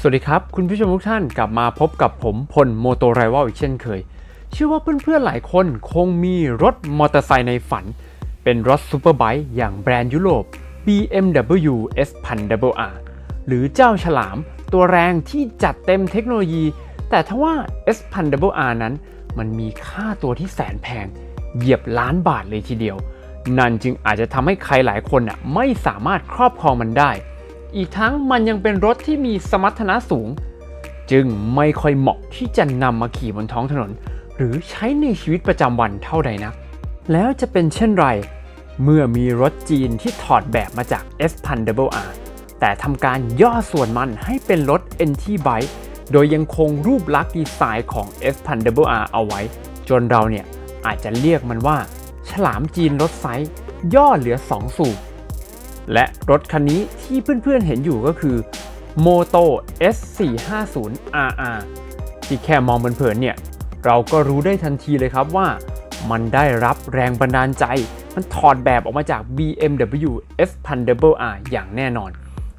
สวัสดีครับ คุณผู้ชมทุกท่านกลับมาพบกับผมพลโมโตไรวลอีกเช่นเคย เชื่อว่าเพื่อนๆหลายคนคงมีรถมอเตอร์ไซค์ในฝัน เป็นรถซูเปอร์ไบค์อย่างแบรนด์ยุโรป BMW S1000R หรือเจ้าฉลามตัวแรงที่จัดเต็มเทคโนโลยี แต่ทว่า S1000R นั้น มันมีค่าตัวที่แสนแพง เหยียบล้านบาทเลยทีเดียว นั่นจึงอาจจะทำให้ใครหลายคนน่ะไม่สามารถครอบครองมันได้ อีกทั้งมันยังเป็นรถที่มีสมรรถนะสูง จึงไม่ค่อยเหมาะที่จะนำมาขี่บนท้องถนน หรือใช้ในชีวิตประจำวันเท่าใดนะแล้วจะเป็นเช่นไร เมื่อมีรถจีนที่ถอดแบบมาจาก S 1 0 0 R แต่ทำการย่อส่วนมันให้เป็นรถ NT Bike โดยยังคงรูปลักษณ์ดีไซน์ของ S 1 0 0 R เอาไว้ จนเราเนี่ยอาจจะเรียกมันว่า ฉลามจีนรถไซส์ย่อเหลือ 2 สูบ และรถคันนี้ที่เพื่อนๆเห็นอยู่ก็คือ Moto S450RR ที่แค่มองเผินๆเนี่ย เราก็รู้ได้ทันทีเลยครับว่า มันได้รับแรงบันดาลใจ มันถอดแบบออกมาจาก BMW S1000R อย่างแน่นอน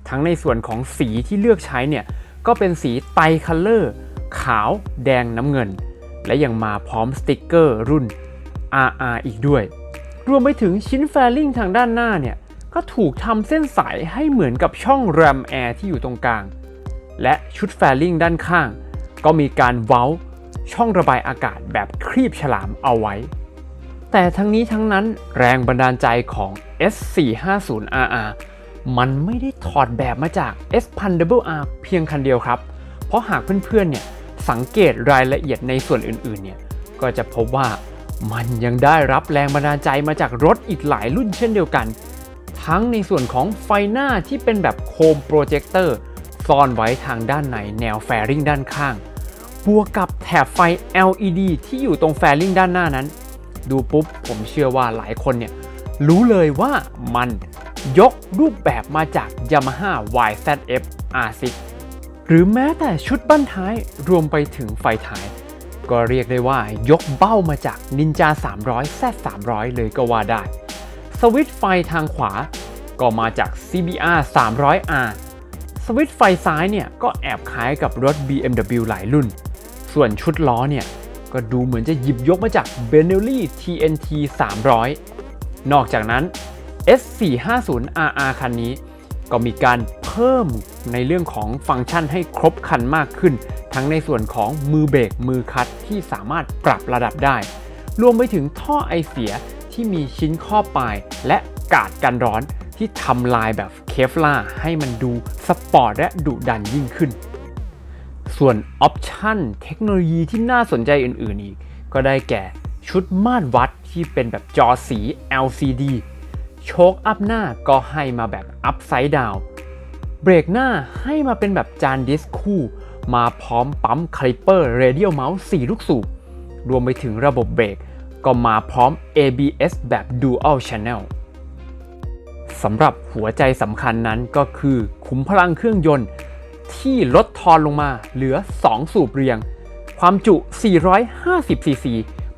ทั้งในส่วนของสีที่เลือกใช้เนี่ย ก็เป็นสีไตคัลเลอร์ขาวแดงน้ำเงิน และยังมาพร้อมสติกเกอร์รุ่น RR อีกด้วย รวมไปถึงชิ้นแฟลิงทางด้านหน้าเนี่ย ก็ถูกทำเส้นสายให้เหมือนกับช่องแรมแอร์ที่อยู่ตรงกลาง และชุดแฟลิงด้านข้าง ก็มีการเว้าช่องระบายอากาศแบบครีบฉลามเอาไว้ แต่ทั้งนี้ทั้งนั้นแรงบันดาลใจของ S450RR มันไม่ได้ถอดแบบมาจาก S 1 0 0 R เพียงคันเดียวครับ เพราะหากเพื่อนๆเนี่ยสังเกตรายละเอียดในส่วนอื่นๆเนี่ยก็จะพบว่ามันยังได้รับแรงบันดาลใจมาจากรถอีกหลายรุ่นเช่นเดียวกัน ทั้งในส่วนของไฟหน้าที่เป็นแบบโคมโปรเจคเตอร์ซ่อนไว้ทางด้านในแนวแฟริงด้านข้าง บวกกับแถบไฟ LED ที่อยู่ตรงแฟริงด้านหน้านั้น ดูปุ๊บผมเชื่อว่าหลายคนเนี่ยรู้เลยว่ามันยกรูปแบบมาจาก Yamaha YZF R6 หรือแม้แต่ชุดบั้นท้ายรวมไปถึงไฟท้าย ก็เรียกได้ว่ายกเบ้ามาจาก Ninja 300 Z 300 เลยก็ว่าได้ สวิตช์ไฟทางขวาก็มาจาก CBR 300R สวิตช์ไฟซ้ายเนี่ยก็แอบคล้ายกับรถ BMW หลายรุ่น ส่วนชุดล้อเนี่ยก็ดูเหมือนจะหยิบยกมาจาก Benelli TNT 300 นอกจากนั้น S450RR คันนี้ ก็มีการเพิ่มในเรื่องของฟังก์ชันให้ครบคันมากขึ้น ทั้งในส่วนของมือเบรกมือคัดที่สามารถปรับระดับได้ รวมไปถึงท่อไอเสีย ที่มีชิ้นครอปลาย และกาดกันร้อนที่ทำลายแบบเคฟล่าให้มันดูสปอร์ตและดุดันยิ่งขึ้น ส่วนออปชันเทคโนโลยีที่น่าสนใจอื่นๆอีก ก็ได้แก่ชุดมาตรวัดที่เป็นแบบจอสี LCD โชคอัพหน้าก็ให้มาแบบอัพไซด์ดาวเบรกหน้าให้มาเป็นแบบจานดิสคู่ มาพร้อมปั๊มคลิปเปอร์เรเดียลเมาส์4ลูกสูบรวมไปถึงระบบเบรก ก็มาพร้อม ABS แบบ Dual Channel สำหรับหัวใจสำคัญนั้นก็คือขุมพลังเครื่องยนต์ที่ลดทอนลงมาเหลือ 2 สูบเรียง ความจุ 450 ซีซี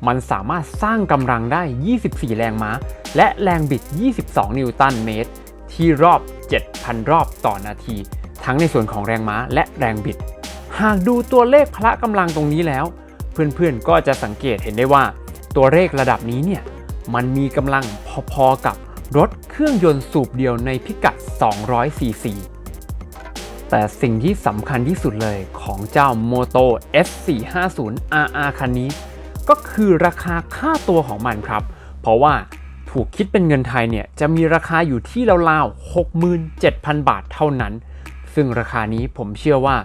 มันสามารถสร้างกำลังได้ 24 แรงม้า และแรงบิด 22 นิวตันเมตร ที่รอบ 7,000 รอบต่อนาที ทั้งในส่วนของแรงม้าและแรงบิด หากดูตัวเลขพละกำลังตรงนี้แล้ว เพื่อนๆก็จะสังเกตเห็นได้ว่า ตัวเลขระดับนี้เนี่ยมันมีกำลังพอๆกับรถเครื่องยนต์สูบเดียวในพิกัด 200 ซีซี แต่สิ่งที่สำคัญที่สุดเลยของเจ้า Moto S450RR คันนี้ ก็คือราคาค่าตัวของมันครับ เพราะว่าถูกคิดเป็นเงินไทยเนี่ยจะมีราคาอยู่ที่ราวๆ67,000 บาทเท่านั้น ซึ่งราคานี้ผมเชื่อว่า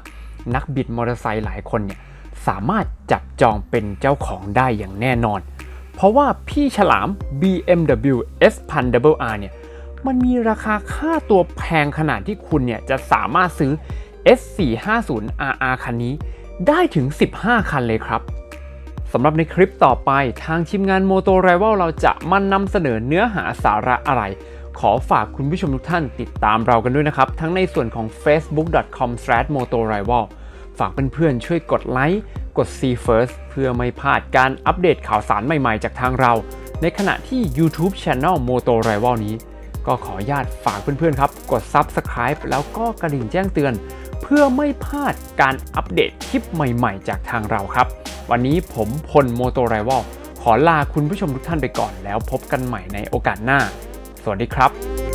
นักบิดมอเตอร์ไซค์หลายคนเนี่ยสามารถจับจองเป็นเจ้าของได้อย่างแน่นอน เพราะว่าพี่ฉลาม BMW S 1 0 0 R เนี่ยมันมีราคาค่าตัวแพงขนาดที่คุณเนี่ยจะสามารถซื้อ S450RR คันนี้ได้ถึง 15 คันเลยครับสำหรับในคลิปต่อไปทางทีมงาน Moto Rival เราจะมานำเสนอเนื้อหาสาระอะไร ขอฝากคุณผู้ชมทุกท่านติดตามเรากันด้วยนะครับ ทั้งในส่วนของ facebook.com/motorival ฝากเพื่อนๆช่วยกดไลค์ กด See First เพื่อไม่พลาดการอัปเดตข่าวสารใหม่ๆ จากทางเรา ในขณะที่ YouTube Channel Moto Rival นี้ ก็ขออนุญาตฝากเพื่อนๆครับ กด Subscribe แล้วก็กระดิ่งแจ้งเตือน เพื่อไม่พลาดการอัปเดตคลิปใหม่ๆ จากทางเราครับ วันนี้ผมพลโมโตไรวลขอลาคุณผู้ชมทุกท่านไปก่อนแล้วพบกันใหม่ในโอกาสหน้า สวัสดีครับ